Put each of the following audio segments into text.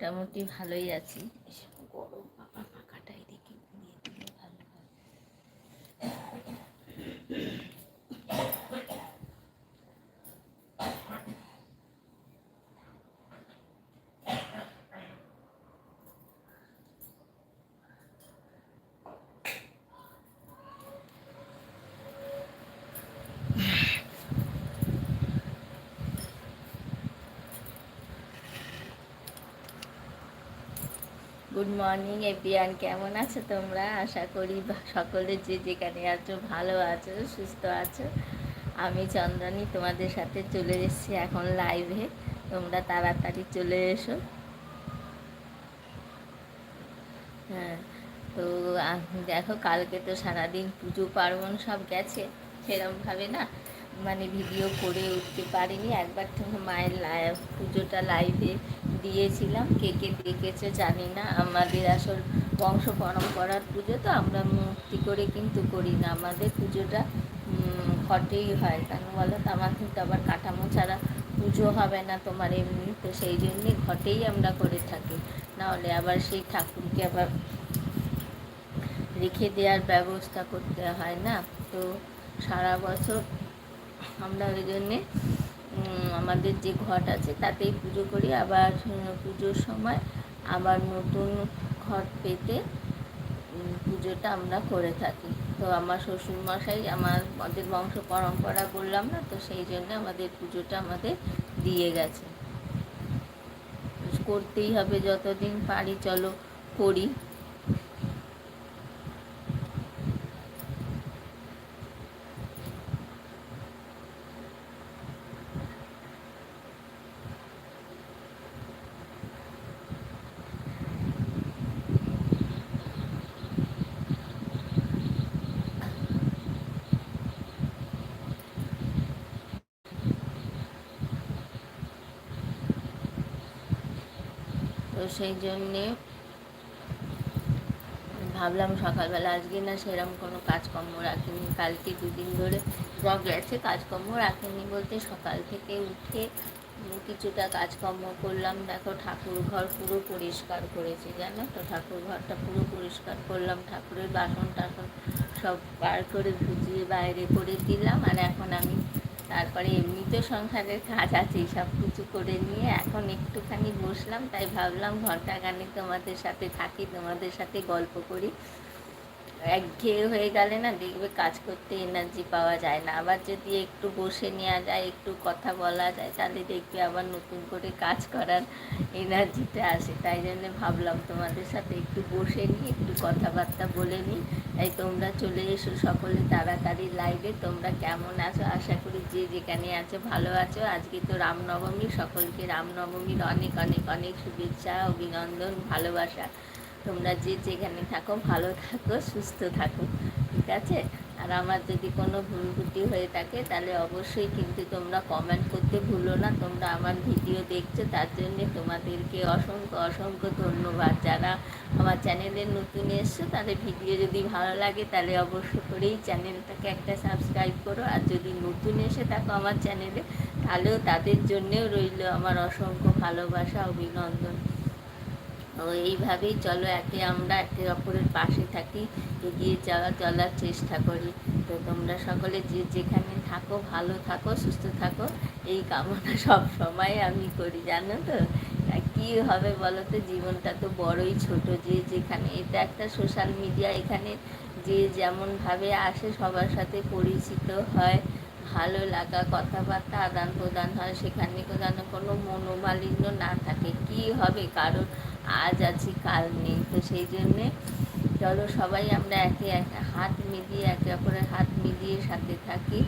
মোটামুটি ভালোই আছি। গরম পাকা পাখাটাই দেখি ঘুরিয়ে দিলে ভালো হয় গুড মর্নিং এভিয়ান কেমন আছো তোমরা? আশা করি সকলে যে যেখানে আছো, ভালো আছো, সুস্থ আছো। আমি চন্দ্রানী তোমাদের সাথে চলে এসেছি এখন লাইভে তোমরা তাড়াতাড়ি চলে এসো। হ্যাঁ তো দেখো, কালকে তো সারাদিন পুজো পার্বণ সব গেছে। সেরমভাবে না মানে ভিডিও করে উঠতে পারিনি। একবার তো মায়ের পুজোটা লাইভে দিয়েছিলাম। কে কে দেখেছে জানি না। আমাদের আসল বংশ পরম্পরার পুজো তো আমরা মূর্তি করে কিন্তু করি না। আমাদের পুজোটা ঘটেই হয়। কেন বলো তো? আমার কিন্তু আবার কাঠামো ছাড়া পুজো হবে না তোমার এমনি। তো সেই জন্যই ঘটেই আমরা করে থাকি। নাহলে আবার সেই ঠাকুরকে আবার রেখে দেওয়ার ব্যবস্থা করতে হয় না। তো সারা বছর আমরা ওই জন্যে আমাদের যে ঘট আছে তাতেই পুজো করি। আবার পুজোর সময় আবার নতুন ঘট পেতে পুজোটা আমরা করে থাকি। তো আমার শ্বশুরমশাই আমার, আমাদের বংশ পরম্পরা বললাম না, তো সেই জন্য আমাদের পুজোটা আমাদের দিয়ে গেছে। করতেই হবে, যতদিন পারি চলো করি তো সেই জন্যে ভাবলাম সকালবেলা আজকে না সেরকম কোনো কাজকর্ম রাখিনি। কালকে দুদিন ধরে যা গেছে কাজকর্ম রাখিনি বলতে সকাল থেকে উঠে কিছুটা কাজকর্ম করলাম। দেখো ঠাকুর ঘর পুরো পরিষ্কার করেছি, জানো তো? ঠাকুর ঘরটা পুরো পরিষ্কার করলাম, ঠাকুরের বাসন টাসন সব বার করে ধুজিয়ে বাইরে করে দিলাম। আর এখন আমি তারপরে এমনিতেও সংসারের কাজ আছে সব কিছু করে নিয়ে এখন একটুখানি বসলাম, তাই ভাবলাম ঘণ্টা গানে তোমাদের সাথে থাকি, তোমাদের সাথে গল্প করি। একঘেয়ে হয়ে গেলে না দেখবে কাজ করতে এনার্জি পাওয়া যায় না। আবার যদি একটু বসে নেওয়া যায়, একটু কথা বলা যায়, তাহলে দেখবে আবার নতুন করে কাজ করার এনার্জিতে আসে। তাই জন্য ভাবলাম তোমাদের সাথে একটু বসে নিই, একটু কথাবার্তা বলে নিই। তাই তোমরা চলে এসো সকলে তাড়াতাড়ি লাইভে তোমরা কেমন আছো? আশা করি যে যেখানে আছো ভালো আছো। আজকে তো রামনবমী, সকলকে রামনবমীর অনেক অনেক অনেক শুভেচ্ছা, অভিনন্দন, ভালোবাসা। তোমরা যে যেখানে থাকো, ভালো থাকো, সুস্থ থাকো, ঠিক আছে? আর আমার যদি কোনো ভুল ত্রুটি হয়ে থাকে, তাহলে অবশ্যই কিন্তু তোমরা কমেন্ট করতে ভুলো না। তোমরা আমার ভিডিও দেখছ, তার জন্যে তোমাদেরকে অসংখ্য অসংখ্য ধন্যবাদ। যারা আমার চ্যানেলে নতুন এসছো, তাদের ভিডিও যদি ভালো লাগে, তাহলে অবশ্য করেই চ্যানেলটাকে একটা সাবস্ক্রাইব করো। আর যদি নতুন এসে থাকো আমার চ্যানেলে তাহলেও তাদের জন্যেও রইল আমার অসংখ্য ভালোবাসা, অভিনন্দন। এইভাবেই চলো, একে আমরা একে অপরের পাশে থাকি, এগিয়ে যাওয়া, চলার চেষ্টা করি। তো তোমরা সকলে যে যেখানে থাকো, ভালো থাকো, সুস্থ থাকো। এই কামনা সব সময় আমি করি, জানো তো? কি হবে বলো তো? জীবনটা তো বড়ই ছোট। যে যেখানে, এটা একটা সোশ্যাল মিডিয়া এখানে যে যেমনভাবে আসে, সবার সাথে পরিচিত হয়, ভালো লাগা, কথাবার্তা আদান প্রদান হয়, সেখানে যেন কোনো মনোমালিন্য না থাকে। কি হবে? কারণ আজ আছি, কাল নেই। তো সেই জন্যে চলো সবাই আমরা একে একে হাত মিলিয়ে, একে অপরের হাত মিলিয়ে সাথে থাকি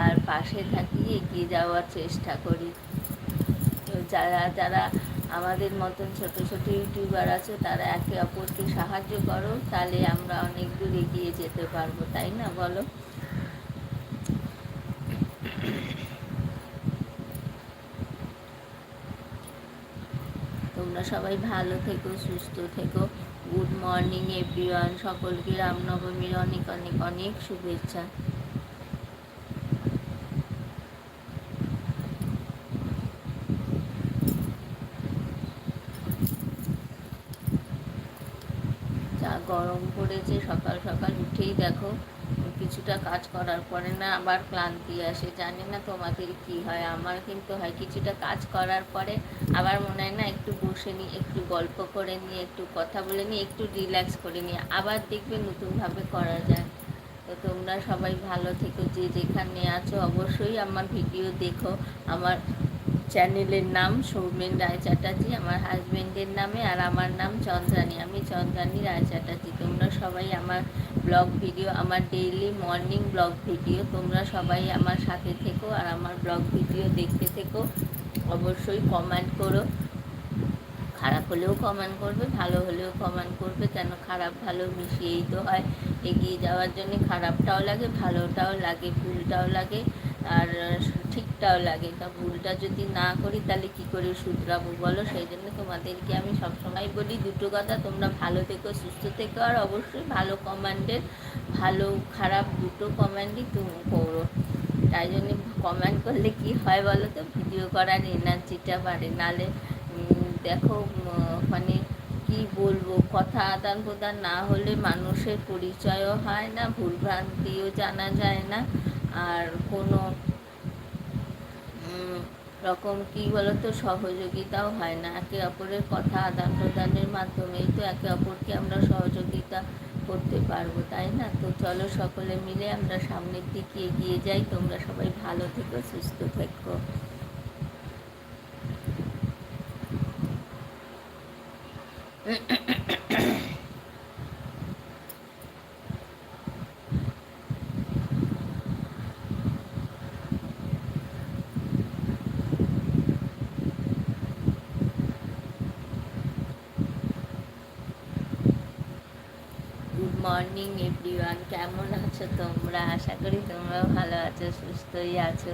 আর পাশে থাকি, এগিয়ে যাওয়ার চেষ্টা করি। তো যারা যারা আমাদের মতন ছোট ছোট ইউটিউবার আছে, তারা একে অপরকে সাহায্য করো, তাহলে আমরা অনেক দূর এগিয়ে যেতে পারব, তাই না বলো? তোমরা সবাই ভালো থেকো, সুস্থ থেকো। গুড মর্নিং এভরিওয়ান সকলকে রামনবমীর অনেক অনেক অনেক শুভেচ্ছা। যা গরম পড়েছে, সকাল সকাল উঠেই দেখো, কিছুটা কাজ করার পরে না আবার ক্লান্তি আসে। জানি না তোমাদের কি হয়, আমার কিন্তু হয় কিছুটা কাজ করার পরে আবার মনে হয় না একটু বসে নিই একটু গল্প করে নিই একটু কথা বলে নিই একটু রিল্যাক্স করে নিই আবার দেখবে নতুনভাবে করা যায়। তো তোমরা সবাই ভালো থেকো, যে যেখানে আছো অবশ্যই আমার ভিডিও দেখো। আমার চ্যানেলের নাম সৌমেন রায় চ্যাটার্জি, আমার হাজব্যান্ডের নামে আর আমার নাম চন্দ্রানী। আমি চন্দ্রানী রায় চ্যাটার্জি। তোমরা সবাই আমার ব্লগ ভিডিও, আমার ডেইলি মর্নিং ব্লগ ভিডিও, তোমরা সবাই আমার সাথে থেকো আর আমার ব্লগ ভিডিও দেখতে থেকো। অবশ্যই কমেন্ট করো। খারাপ হলেও কমেন্ট করবে, ভালো হলেও কমেন্ট করবে। কেন খারাপ? ভালো মিশিয়েই তো হয়। এগিয়ে যাওয়ার জন্য খারাপটাও লাগে, ভালোটাও লাগে, ভুলটাও লাগে, আর ঠিকটাও লাগে। তা ভুলটা যদি না করি, তাহলে কি করে শুধরাবো বলো? সেই জন্য তোমাদেরকে আমি সবসময় বলি, দুটো কথা, তোমরা ভালো থেকো, সুস্থ থেকো, আর অবশ্যই ভালো কমান্ডের, ভালো খারাপ দুটো কমান্ডই তুমি করো। তাই জন্য কমেন্ট করলে কি হয় বলো তো? ভিডিও করার এনার্জিটা বাড়ে। নালে দেখো মানে কি বলব, কথা আদান প্রদান না হলে মানুষের পরিচয়ও হয় না, ভুলভ্রান্তিও জানা যায় না। আর কোনো রকম কি বলতো, সহযোগিতাও হয় না। একে অপরের কথা আদান প্রদানের মাধ্যমেই তো একে অপরকে আমরা সহযোগিতা করতে পারব, তাই না? তো চলো সকলে মিলে আমরা সামনের দিকে এগিয়ে যাই। তোমরা সবাই ভালো থেকো, সুস্থ থেকো। মর্নিং এভরিওয়ান কেমন আছো তোমরা? আশা করি তোমরাও ভালো আছো সুস্থই আছো।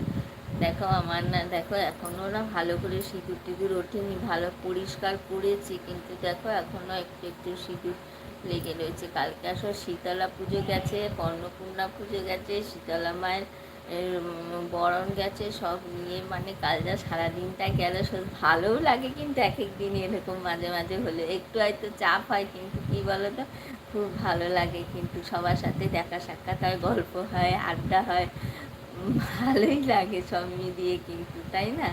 দেখো আমার না, দেখো এখনও না ভালো করে সিঁদুর টিঁদুর ওঠেনি, ভালো পরিষ্কার করেছি, কিন্তু দেখো এখনও একটু একটু সিঁদুর লেগে রয়েছে। কালকে আসো শীতলা পুজো গেছে, কর্ণপূর্ণা পুজো গেছে, শীতলা মায়ের বরণ গেছে, সব নিয়ে মানে কাল যা সারাদিনটা গেল, সব ভালোও লাগে কিন্তু এক এক দিন এরকম মাঝে মাঝে হলে। একটু হয়তো চাপ হয়, কিন্তু কী বলো তো খুব ভালো লাগে কিন্তু সবার সাথে দেখা সাক্ষাৎ হয়, গল্প হয়, আড্ডা হয়। ভালোই লাগে সব মিলিয়ে কিন্তু তাই না?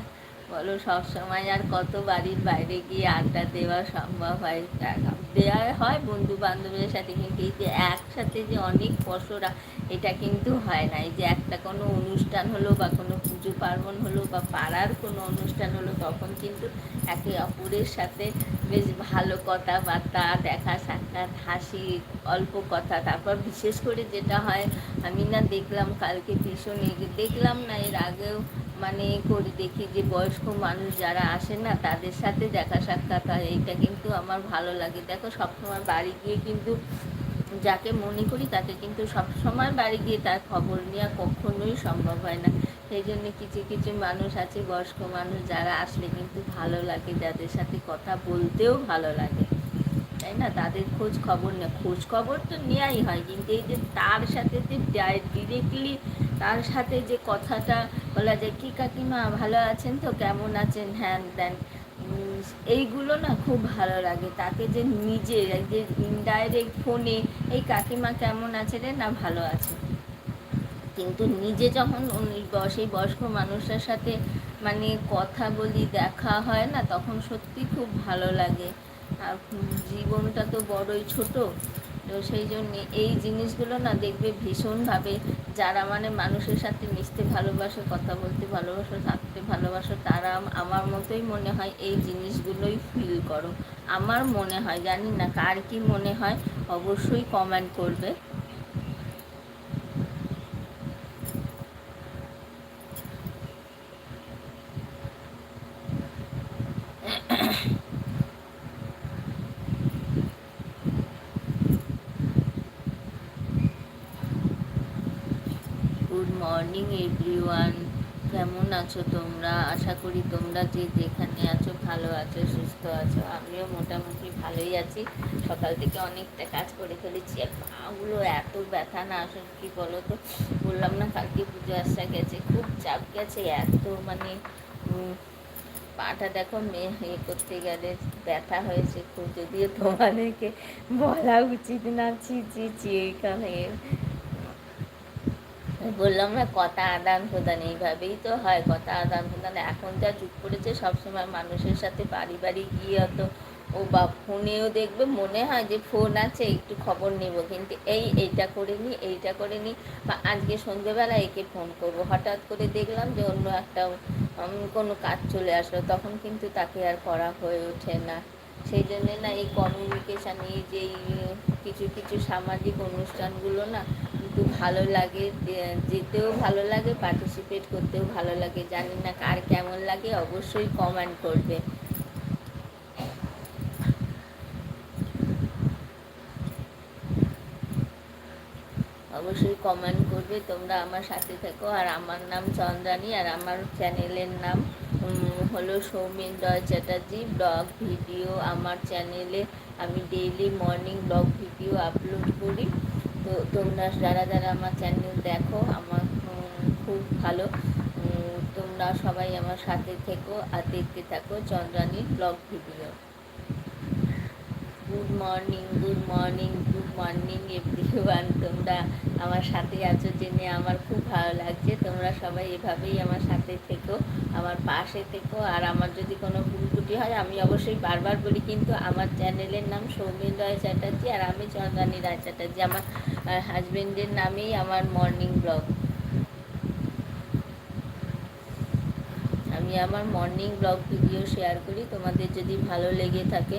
বলো, সবসময় আর কত বাড়ির বাইরে গিয়ে আড্ডা দেওয়া সম্ভব হয়? দেওয়া হয় বন্ধু বান্ধবের সাথে, কিন্তু এই যে একসাথে যে অনেক পশরা এটা কিন্তু হয় না। এই যে একটা কোনো অনুষ্ঠান হলো বা কোনো পুজো পার্বণ হলো বা পাড়ার কোনো অনুষ্ঠান হলো, তখন কিন্তু একে অপরের সাথে বেশ ভালো কথাবার্তা, দেখা সাক্ষাৎ, হাসি, অল্প কথা। তারপর বিশেষ করে যেটা হয়, আমি না দেখলাম, কালকে ভীষণ দেখলাম না, এর আগেও মানে করি, দেখি যে বয়স্ক মানুষ যারা আসে না, তাদের সাথে দেখা সাক্ষাৎ হয়। এইটা কিন্তু আমার ভালো লাগে। দেখো, সবসময় বাড়ি গিয়ে কিন্তু যাকে মনে করি, তাকে কিন্তু সবসময় বাড়ি গিয়ে তার খবর নেওয়া কখনোই সম্ভব হয় না। সেই জন্য কিছু কিছু মানুষ আছে, বয়স্ক মানুষ যারা আসলে কিন্তু ভালো লাগে, যাদের সাথে কথা বলতেও ভালো লাগে। তাই না, তাদের খোঁজ খবর নেয়। খোঁজ খবর তো নেওয়াই হয়, কিন্তু এই যে তার সাথে যে ডিরেক্টলি তার সাথে যে কথাটা বলা যায়, কি কাকিমা, ভালো আছেন তো? কেমন আছেন? হ্যান দেন এইগুলো না খুব ভালো লাগে। তাকে যে নিজে যে ইনডাইরেক্ট ফোনে এই কাকিমা কেমন আছে রে? না, ভালো আছে। কিন্তু নিজে যখন সেই বয়স্ক মানুষের সাথে মানে কথা বলি, দেখা হয় না, তখন সত্যি খুব ভালো লাগে। আর জীবনটা তো বড়ই ছোট। তো সেই জন্য এই জিনিসগুলো না দেখবে ভীষণভাবে। যারা মানে মানুষের সাথে মিশতে ভালোবাসে, কথা বলতে ভালোবাসো, থাকতে ভালোবাসো, তারা আমার মতোই মনে হয় এই জিনিসগুলোই ফিল করো। আমার মনে হয়, জানি না কার কি মনে হয়, অবশ্যই কমেন্ট করবে। Morning, everyone. কেমন আছো তোমরা? আশা করি তোমরা যে যেখানে আছো ভালো আছো, সুস্থ আছো। আমিও মোটামুটি ভালোই আছি। সকাল থেকে অনেকটা কাজ করে ফেলেছি। আর পাগুলো এত ব্যথা না আসলে কি বলো তো বললাম না, কালকে পুজো আসা গেছে। খুব চাপ গেছে, এত মানে পাটা দেখো মেয়ে ইয়ে করতে গেলে ব্যথা হয়েছে খুব। যদিও তোমাদেরকে বলা উচিত না, ছি ছি ছি বললাম না কথা আদান প্রদান এইভাবেই তো হয়, কথা আদান প্রদান। এখন যা যুগ করেছে সবসময় মানুষের সাথে বাড়ি বাড়ি গিয়ে অত ও বা ফোনেও দেখবে, মনে হয় যে ফোন আছে, একটু খবর নেব। কিন্তু এই, এইটা করে নিই এইটা করে নিই বা আজকে সন্ধেবেলা একে ফোন করব। হঠাৎ করে দেখলাম যে অন্য একটা কোনো কাজ চলে আসলো। তখন কিন্তু তাকে আর করা হয়ে ওঠে না। সেই জন্যে না এই কমিউনিকেশান এই যে কিছু কিছু সামাজিক অনুষ্ঠানগুলো না কিন্তু ভালো লাগে যেতেও ভালো লাগে পার্টিসিপেট করতেও ভালো লাগে। জানি না কার কেমন লাগে, অবশ্যই কমেন্ট করবে। অবশ্যই কমেন্ট করবে, তোমরা আমার সাথে থেকো। আর আমার নাম চন্দ্রানী, আর আমার চ্যানেলের নাম হলো সৌমিন রয় চ্যাটার্জি। ব্লগ ভিডিও আমার চ্যানেলে আমি daily morning vlog video upload করি। তোমরা যারা যারা আমার চ্যানেল দেখো, আমার খুব ভালো। তোমরা সবাই আমার সাথে থেকো আর দেখতে থাকো চন্দ্রানীর vlog video good morning good morning good morning everyone তোমরা আমার সাথে আছো জেনে আমার খুব ভালো লাগছে। তোমরা সবাই এভাবেই আমার সাথে থেকো, আমার পাশে থেকো। আর আমার যদি কোনো ভুল ত্রুটি হয়, আমি অবশ্যই বারবার বলি, কিন্তু আমার চ্যানেলের নাম সৌমিন রায় চ্যাটার্জি আর আমি চন্দ্রানী রায় চ্যাটার্জি। আমার হাজবেন্ডের নামেই আমার মর্নিং ব্লগ আমি আমার মর্নিং ব্লগ ভিডিও শেয়ার করি। তোমাদের যদি ভালো লেগে থাকে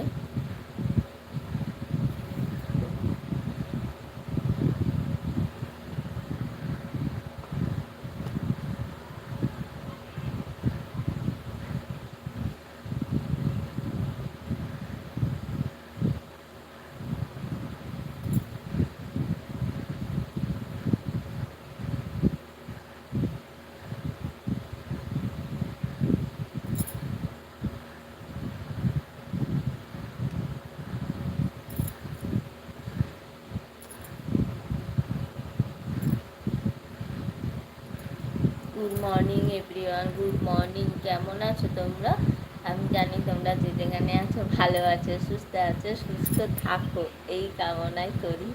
good morning everyone good morning কেমন আছো তোমরা? আমি জানি তোমরা যে যেখানে আছো, ভালো আছো, সুস্থ আছো, সুস্থ থাকো। এই কামনাই করি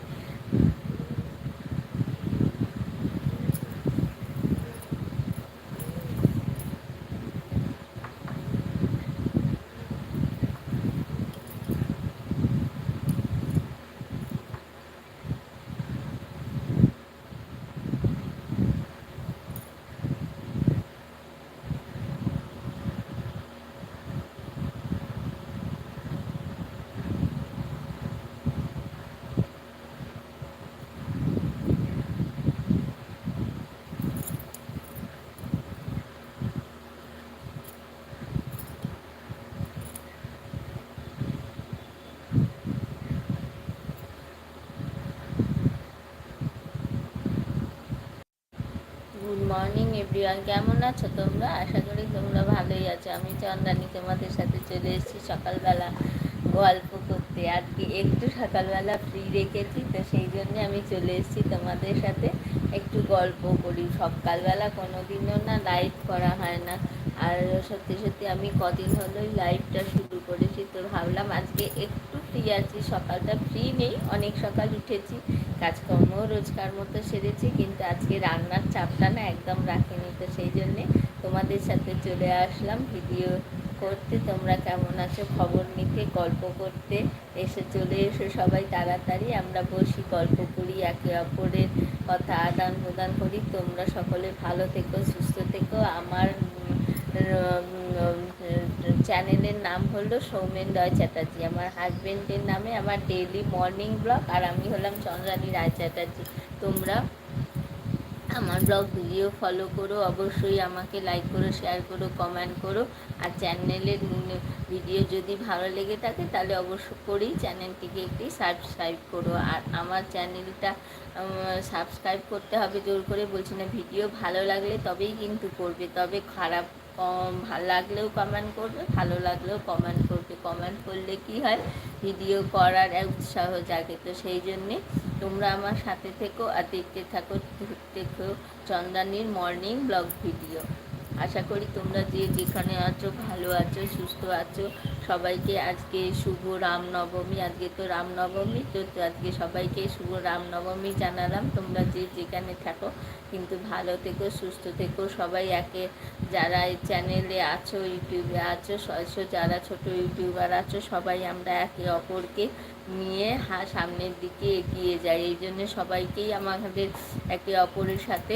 মর্নিং এভরিওয়ান কেমন আছো তোমরা? আশা করি তোমরা ভালোই আছো। আমি চন্দানি তোমাদের সাথে চলে এসেছি সকালবেলা গল্প করতে। আজকে একটু সকালবেলা ফ্রি রেখেছি, তো সেই জন্যে আমি চলে এসেছি তোমাদের সাথে একটু গল্প করি। সকালবেলা কোনো দিনও না লাইভ করা হয় না। আর সত্যি সত্যি আমি কদিন হলোই লাইভটা শুরু করেছি, তো ভাবলাম আজকে একটু ফ্রি আছি। সকালটা ফ্রি নেই, অনেক সকাল উঠেছি। কাজকর্ম রোজকার মতো সেরেছি, কিন্তু আজকে রান্নার চাপটা না একদম রাখিনি তো সেই জন্যে তোমাদের সাথে চলে আসলাম। ভিডিও করতে তোমরা কেমন আছো খবর নিতে, গল্প করতে, এসে চলে এসো সবাই তাড়াতাড়ি। আমরা বসি, গল্প করি, একে অপরের কথা আদান প্রদান করি। তোমরা সকলে ভালো থেকো, সুস্থ থেকো। আমার চ্যানেলের নাম হলো সৌমেন রয় চ্যাটার্জি। আমার হাজব্যান্ডের নামে আমার ডেইলি মর্নিং ব্লগ আর আমি হলাম চন্দ্রানী রায় চ্যাটার্জি। তোমরা আমার ব্লগ ভিডিও ফলো করো, অবশ্যই আমাকে লাইক করো শেয়ার করো কমেন্ট করো। আর চ্যানেলের ভিডিও যদি ভালো লেগে থাকে, তাহলে অবশ্য করেই চ্যানেলটিকে একটি সাবস্ক্রাইব করো। আর আমার চ্যানেলটা সাবস্ক্রাইব করতে হবে, জোর করে। বলছি না ভিডিও ভালো লাগলে তবেই কিন্তু করবে, তবে খারাপ লাগলেও কমেন্ট করবে, ভালো লাগলেও কমেন্ট করবে। কমেন্ট করলে কি হয়? ভিডিও করার এক উৎসাহ জাগে। তো সেই জন্যে তোমরা আমার সাথে থেকো আর দেখতে থাকো দেখো চন্দানির মর্নিং ব্লগ ভিডিও আশা করি তোমরা যে যেখানে আছো, ভালো আছো, সুস্থ আছো, সবাইকে আজকে শুভ রামনবমী। আজকে তো রামনবমী, তো আজকে সবাইকে শুভ রামনবমী জানালাম। তোমরা যে যেখানে থাকো, কিন্তু ভালো থেকো, সুস্থ থেকো, সবাই একে যারা এই চ্যানেলে আছো, ইউটিউবে আছো সয়স যারা ছোট ইউটিউবার আছো, সবাই আমরা একে অপরকে নিয়ে হা, সামনের দিকে এগিয়ে যাই। এই জন্য সবাইকেই আমাদের একে অপরের সাথে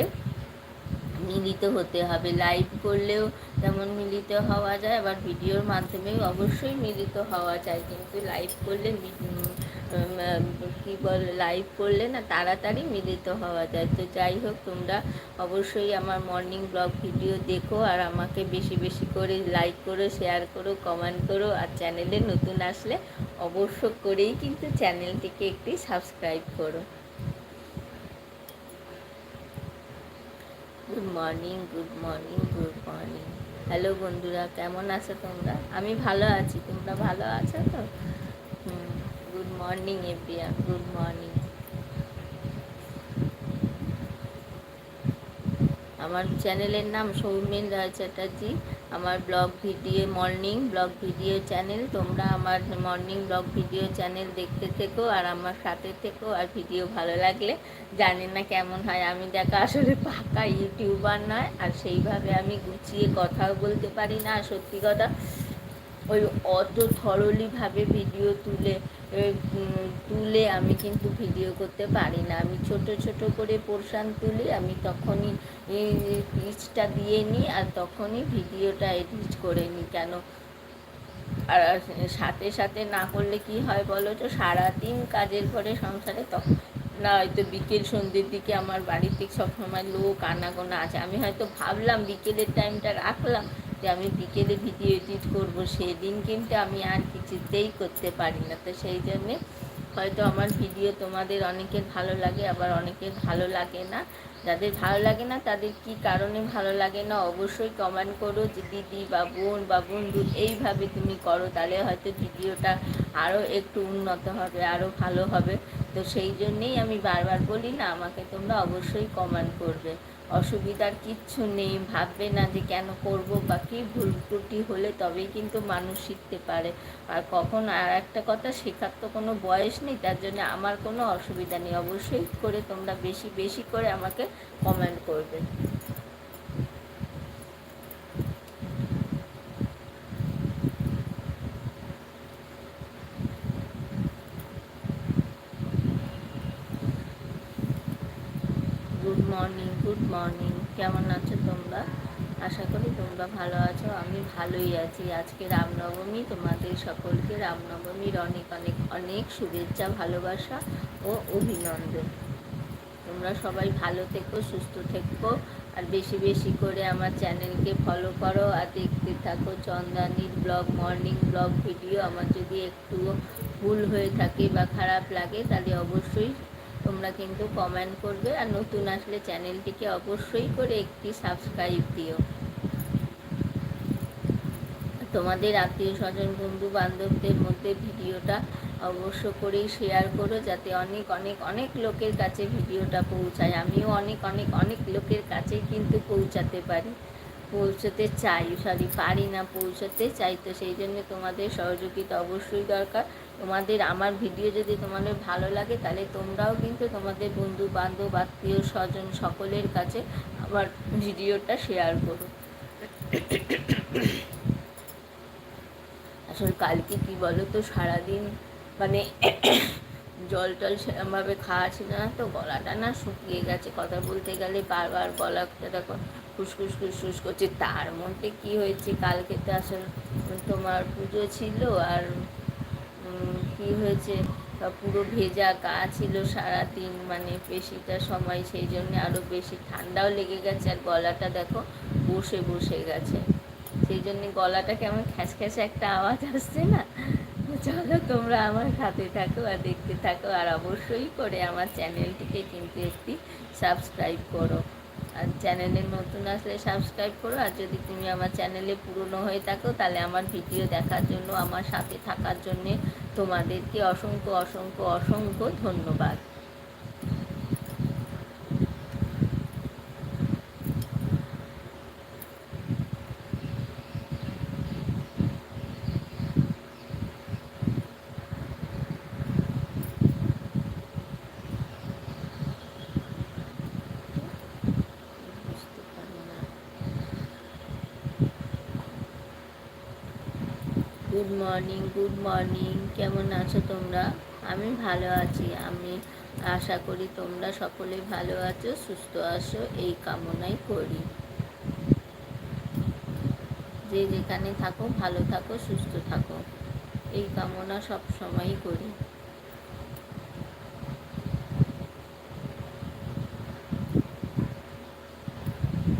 মিলিত হতে হবে। লাইভ করলেও যেমন মিলিত হওয়া যায়, আবার ভিডিওর মাধ্যমেও অবশ্যই মিলিত হওয়া যায়। কিন্তু লাইভ করলে কী বল লাইভ করলে না তাড়াতাড়ি মিলিত হওয়া যায়। তো যাই হোক, তোমরা অবশ্যই আমার মর্নিং ব্লগ ভিডিও দেখো আর আমাকে বেশি বেশি করে লাইক করো শেয়ার করো কমেন্ট করো আর চ্যানেলে নতুন আসলে অবশ্য করেই কিন্তু চ্যানেলটিকে একটি সাবস্ক্রাইব করো। Good morning good morning good morning hello বন্ধুরা, কেমন আছো তোমরা? আমি ভালো আছি, তোমরা ভালো আছো তো? Good morning everyone good morning আমার চ্যানেলের নাম সৌমেন রায় চ্যাটার্জি। আমার vlog video morning vlog video channel তোমরা আমার মর্নিং ব্লগ ভিডিও চ্যানেল দেখতে থেকো আর আমার সাথে থেকো আর ভিডিও ভালো লাগলে জানি না কেমন হয়। আমি দেখা আসলে পাকা ইউটিউবার নয় আর সেইভাবে আমি গুছিয়ে কথাও বলতে পারি না। সত্যি কথা ওই অত থরলিভাবে ভিডিও তুলে তুলে আমি কিন্তু ভিডিও করতে পারি না। আমি ছোট ছোট করে পোর্শান তুলি, আমি তখনই পিচটা দিয়ে নিই আর তখনই ভিডিওটা এডিট করে নিই। কেন? আর সাথে সাথে না করলে কি হয় বলো তো? সারাদিন কাজের পরে সংসারে তখন না, হয়তো বিকেল সন্ধ্যের দিকে আমার বাড়িতে সবসময় লোক, আনাগোনা আছে। আমি হয়তো ভাবলাম বিকেলের টাইমটা রাখলাম যে আমি বিকেলে ভিডিও এডিট করব, সেদিন কিন্তু আমি আর কিছুতেই করতে পারি না। তো সেই জন্যে হয়তো আমার ভিডিও তোমাদের অনেকের ভালো লাগে, আবার অনেকের ভালো লাগে না। যাদের ভালো লাগে না, তাদের কি কারণে ভালো লাগে না, অবশ্যই কমেন্ট করো যে, দিদি বা বোন বা বন্ধু, এইভাবে তুমি করো, তাহলে হয়তো ভিডিওটা আরও একটু উন্নত হবে আরও ভালো হবে। তো সেই জন্যেই আমি বারবার বলি না, আমাকে তোমরা অবশ্যই কমেন্ট করবে। অসুবিধার কিচ্ছু নেই, ভাববে না যে কেন করব বা কী ভুল ত্রুটি হলে তবেই কিন্তু মানুষ শিখতে পারে। আর কখন আর একটা কথা, শেখার তো কোনো বয়স নেই, তার জন্য আমার কোনো অসুবিধা নেই। অবশ্যই করে তোমরা বেশি বেশি করে আমাকে কমেন্ট করবে গুড মর্নিং গুড মর্নিং কেমন আছো তোমরা আশা করি তোমরা ভালো আছো আমি আছি। আজকে রামনবমী। তোমাদের সকলকে রামনবমীর অনেক অনেক অনেক শুভেচ্ছা, ভালোবাসা ও অভিনন্দন। তোমরা সবাই ভালো থেকো, সুস্থ থেকো আর বেশি বেশি করে আমার চ্যানেলকে ফলো করো আর দেখতে থাকো চন্দানির ব্লগ মর্নিং ব্লগ ভিডিও আমার যদি একটু ভুল হয়ে থাকে বা খারাপ লাগে, তাহলে অবশ্যই তোমরা কিন্তু কমেন্ট করবে। আর নতুন আসলে চ্যানেলটিকে অবশ্যই করে একটি সাবস্ক্রাইব দিও। তোমাদের আত্মীয় স্বজন, বন্ধু বান্ধবদের মধ্যে ভিডিওটা অবশ্য করেই শেয়ার করো যাতে অনেক অনেক অনেক লোকের কাছে ভিডিওটা পৌঁছায়। আমিও অনেক অনেক অনেক লোকের কাছে কিন্তু পৌঁছাতে পারি, পৌঁছতে চাই সরি পারি না পৌঁছতে চাই। তো সেই জন্য তোমাদের সহযোগিতা অবশ্যই দরকার। তোমাদের আমার ভিডিও যদি তোমাদের ভালো লাগে, তাহলে তোমরাও কিন্তু তোমাদের বন্ধু বান্ধব, আত্মীয় স্বজন সকলের কাছে আমার ভিডিওটা শেয়ার করো। আসলে কালকে কি বলো তো, সারাদিন মানে জল টল সেরকমভাবে খাওয়া ছিল না, তো গলাটা না শুকিয়ে গেছে। কথা বলতে গেলে বারবার গলাটা দেখো ফুসফুস ফুসফুস করছে। তার মধ্যে কি হয়েছে? কালকে তো আসলে তোমার পুজো ছিল আর কি হয়েছে? পুরো ভেজা, গা ছিল সারাদিন মানে বেশিটা সময়, সেই জন্য আরও বেশি ঠান্ডাও লেগে গেছে আর গলাটা দেখো বসে বসে গেছে। সেই জন্য গলাটা কেমন খ্যাস খ্যাসে একটা আওয়াজ আসছে না? চলো তোমরা আমার সাথে থাকো আর দেখতে থাকো। আর অবশ্যই করে আমার চ্যানেলটিকে কিন্তু একটি সাবস্ক্রাইব করো। আর চ্যানেলে নতুন আসলে সাবস্ক্রাইব করো। আর যদি তুমি আমার চ্যানেলে পুরনো হয়ে থাকো, তাহলে আমার ভিডিও দেখার জন্য, আমার সাথে থাকার জন্যে তোমাদেরকে অসংখ্য অসংখ্য অসংখ্য ধন্যবাদ। গুড মর্নিং গুড মর্নিং কেমন আছো তোমরা? আমি ভালো আছি। আমি আশা করি তোমরা সকলে ভালো আছো, সুস্থ আছো, এই কামনাই করি। যে যেখানে থাকো, ভালো থাকো, সুস্থ থাকো। এই কামনা সব সময়ই করি।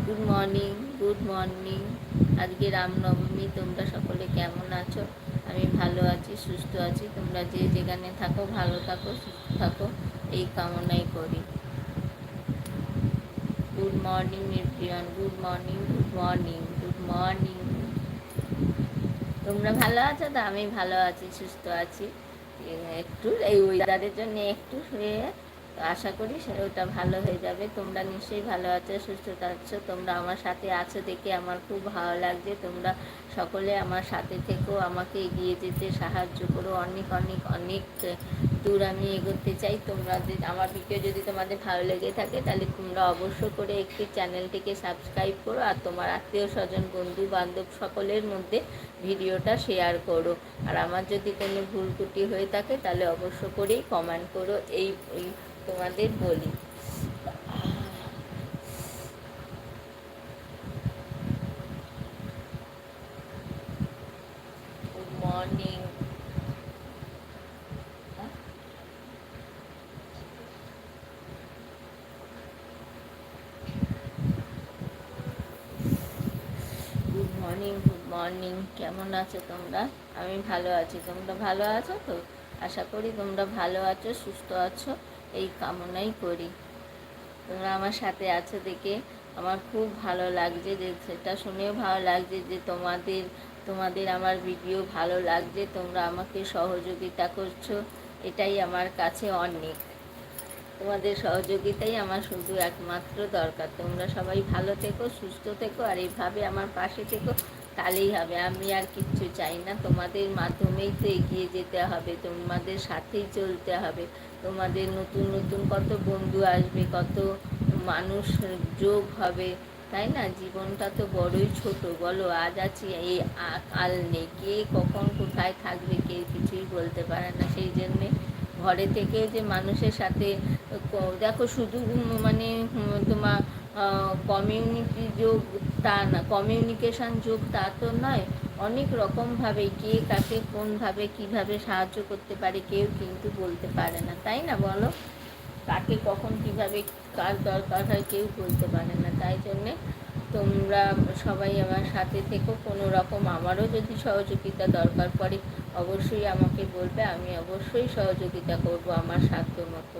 গুড মর্নিং গুড মর্নিং আজকে রামনবমী, তোমরা সকলে কেমন আছো? আমি ভালো আছি, সুস্থ আছি। তোমরা যে যেখানে থাকো, ভালো থাকো, সুস্থ থাকো, এই কামনাই করি। Good morning everyone good morning good morning good morning তোমরা ভালো আছো তো? আমি ভালো আছি, সুস্থ আছি। একটু এই ওয়েদারের জন্য একটু শুয়ে আশা করি ওটা ভালো হয়ে যাবে। তোমরা নিশ্চয়ই ভালো আছো, সুস্থ আছো, তোমরা আমার সাথে আছো দেখে আমার খুব ভালো লাগছে। তোমরা সকলে আমার সাথে থেকেও আমাকে এগিয়ে যেতে সাহায্য করো। অনেক অনেক অনেক দূর আমি এগোতে চাই। তোমরা আমার ভিডিও যদি তোমাদের ভালো লেগে থাকে, তাহলে তোমরা অবশ্য করে একটি চ্যানেলটিকে সাবস্ক্রাইব করো আর তোমার আত্মীয় স্বজন, বন্ধু বান্ধব সকলের মধ্যে ভিডিওটা শেয়ার করো। আর আমার যদি কোনো ভুল ত্রুটি হয়ে থাকে, তাহলে অবশ্য করেই কমেন্ট করো। এই তোমাদের বলি। গুড মর্নিং গুড মর্নিং কেমন আছো তোমরা? আমি ভালো আছি। তোমরা ভালো আছো তো? আশা করি তোমরা ভালো আছো, সুস্থ আছো। এই কামনাই করি। তোমরা আমার সাথে আছো দেখে আমার খুব ভালো লাগছে যে সেটা শুনেও ভালো লাগছে যে তোমাদের তোমাদের আমার ভিডিও ভালো লাগছে, তোমরা আমাকে সহযোগিতা করছ, এটাই আমার কাছে অনেক। তোমাদের সহযোগিতাই আমার শুধু একমাত্র দরকার। তোমরা সবাই ভালো থেকো, সুস্থ থেকো, আর এইভাবে আমার পাশে থেকো। তাহলেই হবে। আমি আর কিচ্ছু চাই না। তোমাদের মাধ্যমেই তো এগিয়ে যেতে হবে। তোমাদের সাথেই চলতে হবে। তোমাদের নতুন নতুন কত বন্ধু আসবে, কত মানুষ যোগ হবে, তাই না? জীবনটা তো বড়ই ছোট। বলো, আজ আছি, এই কাল নেই। কে কখন কোথায় থাকবে কে কিছুই বলতে পারে না। সেই জন্যে ঘরে থেকে যে মানুষের সাথে দেখো, শুধু মানে তোমার কমিউনিটি যোগ তা না কমিউনিকেশান যুগ তা তো নয়। অনেক রকমভাবে কে কাকে কোনভাবে কীভাবে সাহায্য করতে পারে, কেউ কিন্তু বলতে পারে না, তাই না বলো? কাকে কখন, কীভাবে, কার দরকার হয় কেউ বলতে পারে না, তাই জন্যে তোমরা সবাই আমার সাথে থেকো। কোনো রকম আমারও যদি সহযোগিতা দরকার পড়ে, অবশ্যই আমাকে বলবে, আমি অবশ্যই সহযোগিতা করব আমার সাধ্য মতো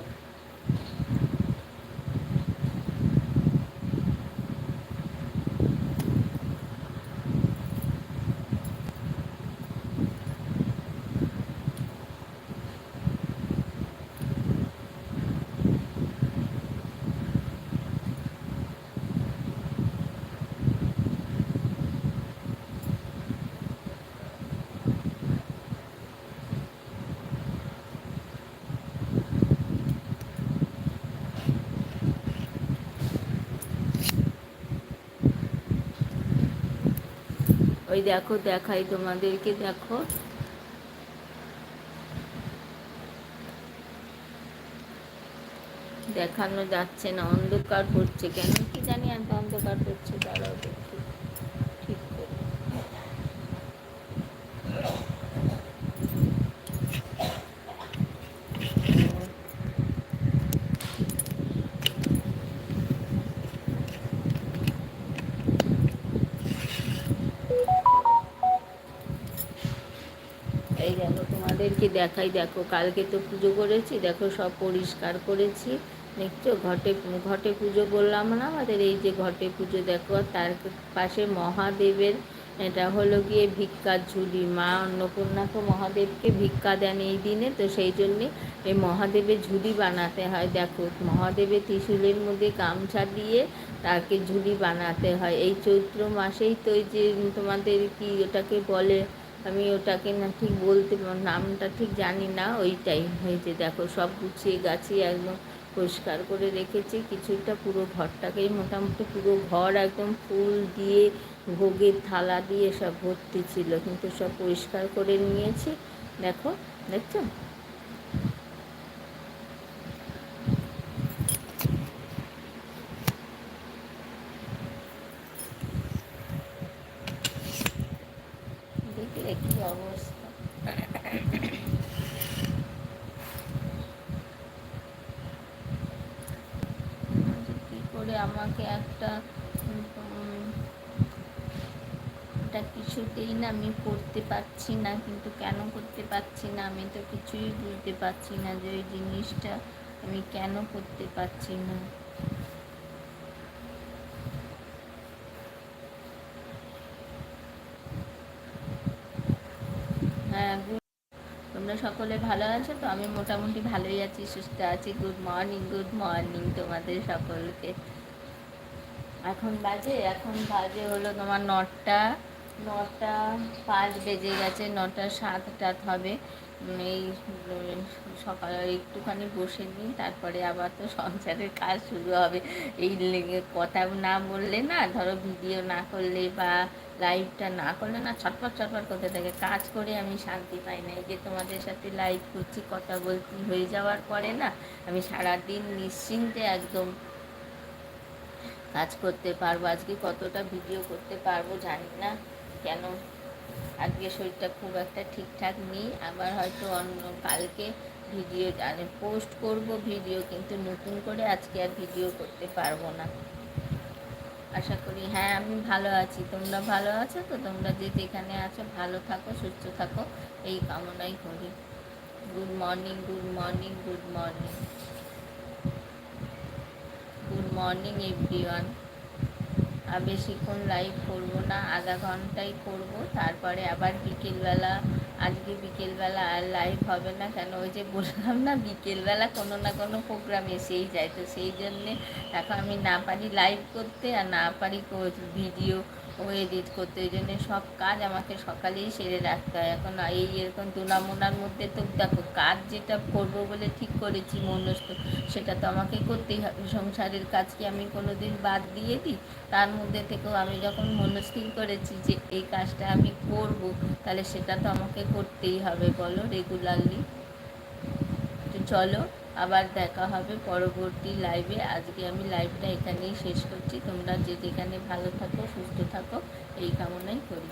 ওই দেখো, দেখাই তোমাদেরকে, দেখো। দেখানো যাচ্ছে না, অন্ধকার পড়ছে কেন? কি জানি এত অন্ধকার পড়ছে তারাও দেখি এই দেখো তোমাদেরকে দেখাই, দেখো কালকে তো পুজো করেছি, দেখো সব পরিষ্কার করেছি, দেখছ? ঘটে ঘটে পুজো বললাম না আমাদের, এই যে ঘটে পুজো, দেখো তার পাশে মহাদেবের, এটা হলো গিয়ে ভিক্ষার ঝুলি, মা অন্নপূর্ণাকে মহাদেবকে ভিক্ষা দেন এই দিনে, তো সেই জন্যে এই মহাদেবের ঝুলি বানাতে হয়, দেখো মহাদেবের ত্রিশূলের মধ্যে গামছা দিয়ে তাকে ঝুলি বানাতে হয়, এই চৈত্র মাসেই তো এই যে তোমাদের কি ওটাকে বলে আমি ওটাকে না ঠিক বলতে নামটা ঠিক জানি না, ওইটাই হয়েছে। দেখো সব গুছিয়ে গাছিয়ে একদম পরিষ্কার করে রেখেছি, কিছুটা পুরো ঘরটাকেই মোটামুটি পুরো ঘর একদম ফুল দিয়ে ভোগের থালা দিয়ে সব ভর্তি ছিল, কিন্তু সব পরিষ্কার করে নিয়েছি। দেখো, দেখছ? কি করে আমাকে একটা কিছুতেই না আমি করতে পারছি না, কিন্তু কেন করতে পারছি না, আমি তো কিছুই বুঝতে পারছি না যে ওই জিনিসটা আমি কেন করতে পারছি না হ্যাঁ good. তোমরা সকলে ভালো আছো? তো আমি মোটামুটি ভালোই আছি, সুস্থ আছি। গুড মর্নিং গুড মর্নিং তোমাদের সকলকে। এখন বাজে এখন বাজে হলো তোমার নটা নটা পাঁচ বেজে গেছে, নটা সাতটা হবে। এই সকালে একটুখানি বসে নিই, তারপরে আবার তো সংসারের কাজ শুরু হবে। এই কথা না বললে না, ধরো ভিডিও না করলে বা লাইভটা না করলে না ছটপট ছটপট করতে থাকে। কাজ করে আমি শান্তি পাই না। এই যে তোমাদের সাথে লাইভ করছি, কথা বলছি, হয়ে যাওয়ার পরে না, আমি সারাদিন নিশ্চিন্তে একদম কাজ করতে পারব। আজকে কতটা ভিডিও করতে পারব জানি না। কেন? আজকে শরীরটা খুব একটা ঠিকঠাক নেই, আবার হয়তো অন্য কালকে ভিডিও মানে পোস্ট করব ভিডিও, কিন্তু নতুন করে আজকে আর ভিডিও করতে পারব না। আশা করি হ্যাঁ আমি ভালো আছি। তোমরা ভালো আছো? তো তোমরা যে যেখানে আছো, ভালো থাকো, সুস্থ থাকো, এই কামনাই করি। Good morning good morning good morning good morning everyone বেশিক্ষণ লাইভ করব না, আধা ঘন্টাই করব। তারপরে আবার বিকেলবেলা, আজকে বিকেলবেলা আর লাইভ হবে না। কেন? ওই যে বললাম না, বিকেলবেলা কোনো না কোনো প্রোগ্রাম এসেই যায়। তো সেই জন্যে এখন আমি না পারি লাইভ করতে আর না পারি ভিডিও ও এডিট করতে ওই জন্যে সব কাজ আমাকে সকালেই সেরে রাখতে হয়। এখন এই এরকম দুনামোনার মধ্যে তো দেখো, কাজ যেটা করব বলে ঠিক করেছি মনস্থ, সেটা তো আমাকে করতেই হবে। সংসারের কাজ কি আমি কোনো দিন বাদ দিয়ে দিই? তার মধ্যে থেকেও আমি যখন মনস্থির করেছি যে এই কাজটা আমি করব, তাহলে সেটা তো আমাকে করতেই হবে। বলো রেগুলারলি। তো চলো আবার দেখা হবে পরবর্তী লাইভে আজকে আমি লাইভটা এখানেই শেষ করছি। তোমরা যে যেখানে ভালো থাকো, সুস্থ থাকো, এই কামনাই করি।